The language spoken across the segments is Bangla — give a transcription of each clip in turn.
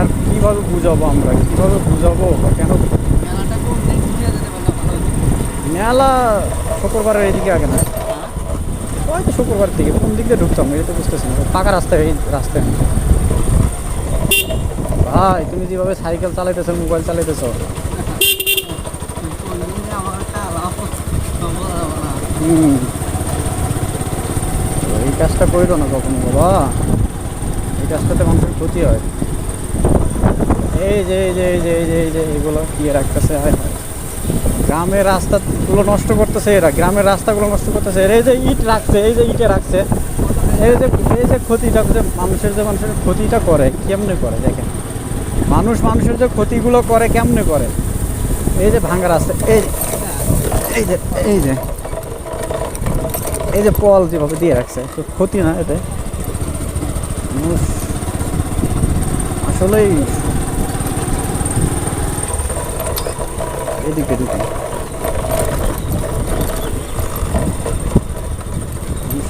আর কীভাবে বুঝাবো আমরা? কীভাবে বুঝাবো কেন? মেলা শুক্রবারের এইদিকে আগে না? ওই তো শুক্রবার থেকে, কোন দিক দিয়ে ঢুকতাম? এটা তো বুঝতেছি না পাকা রাস্তায় এই রাস্তায়। ভাই, তুমি যেভাবে সাইকেল চালাইতেছো, মোবাইল চালাইতেছো। এই কাজটা করিল না কখনো, বাবা। এই কাজটাতে মানুষের ক্ষতি হয়। এই যে এই যে এই যে এই যে এই যে, এগুলো ইয়ে রাখতেছে হায়। গ্রামের রাস্তাগুলো নষ্ট করতেছে এরা, গ্রামের রাস্তাগুলো নষ্ট করতেছে এই যে ইট রাখছে, এই যে ইটে রাখছে। এই যে এই যে ক্ষতিটা যে মানুষের যে মানুষের ক্ষতিটা করে, কেমনে করে দেখেন? মানুষ মানুষের যে ক্ষতিগুলো করে, কেমনে করে? এই যে ভাঙা রাস্তা, এই এই যে এই যে এই যে পল যেভাবে দিয়ে রাখছে, তো ক্ষতি না এতে? আসলেই এদিকে এদিকে।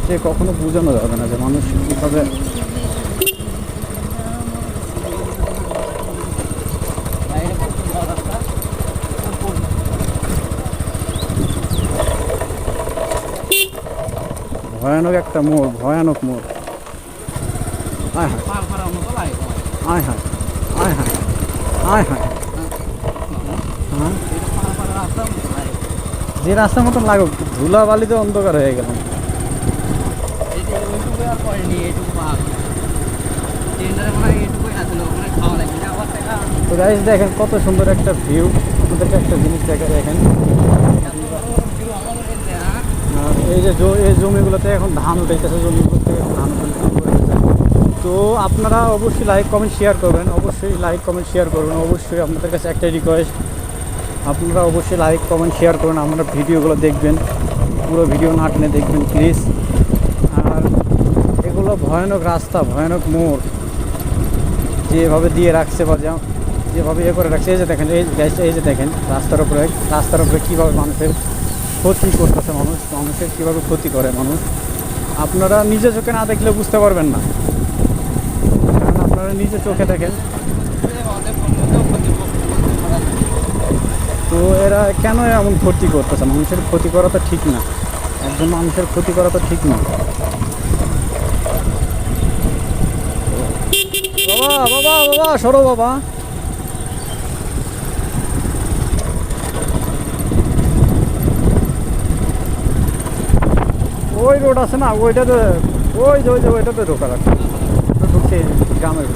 মানুষকে কখনো বোঝানো যাবে না যে মানুষ কীভাবে ভয়ানক একটা মোড়, ভয়ানক মোড়। আয় হ্যাঁ। আয় হায়। আয় হায়। আয় হায় হ্যাঁ এটা পার করার রাস্তা মতো লাগে যে রাস্তার মতন লাগুক ধুলা বালিতে অন্ধকার হয়ে টাকা তো গাইজ দেখেন কত সুন্দর একটা ভিউ আপনাদেরকে একটা জিনিস দেখা দেখেন। এই যে এই জমিগুলোতে এখন ধান উঠাইতেছে জমিগুলোতে এখন ধান তো আপনারা অবশ্যই লাইক কমেন্ট শেয়ার করবেন। অবশ্যই লাইক কমেন্ট শেয়ার করবেন। অবশ্যই আপনাদের কাছে একটাই রিকোয়েস্ট আপনারা অবশ্যই লাইক কমেন্ট শেয়ার করুন। আপনারা ভিডিওগুলো দেখবেন। পুরো ভিডিও না টেনে দেখবেন প্লিজ আর এগুলো ভয়ানক রাস্তা, ভয়ানক মোড়। যেভাবে দিয়ে রাখছে বা যেভাবে ইয়ে করে রাখছে, এই যে দেখেন, এই এই যে দেখেন, রাস্তার উপরে রাস্তার উপরে কীভাবে মানুষের ক্ষতি করতেছে মানুষ, মানুষের কীভাবে ক্ষতি করে মানুষ। আপনারা নিজে চোখে না দেখলে বুঝতে পারবেন না। কারণ আপনারা নিজে চোখে দেখেন। এটা কেন এমন ক্ষতি করতেছে? মানুষের ক্ষতি করা তো ঠিক না। একজন মানুষের ক্ষতি করা তো ঠিক না। বাবা বাবা বাবা, সরো বাবা। ওই রোড আছে না, ওইটাতে, ওই যে ওই যে, ওইটাতে ঢোকা লাগছে। ঢুকছে গ্রামের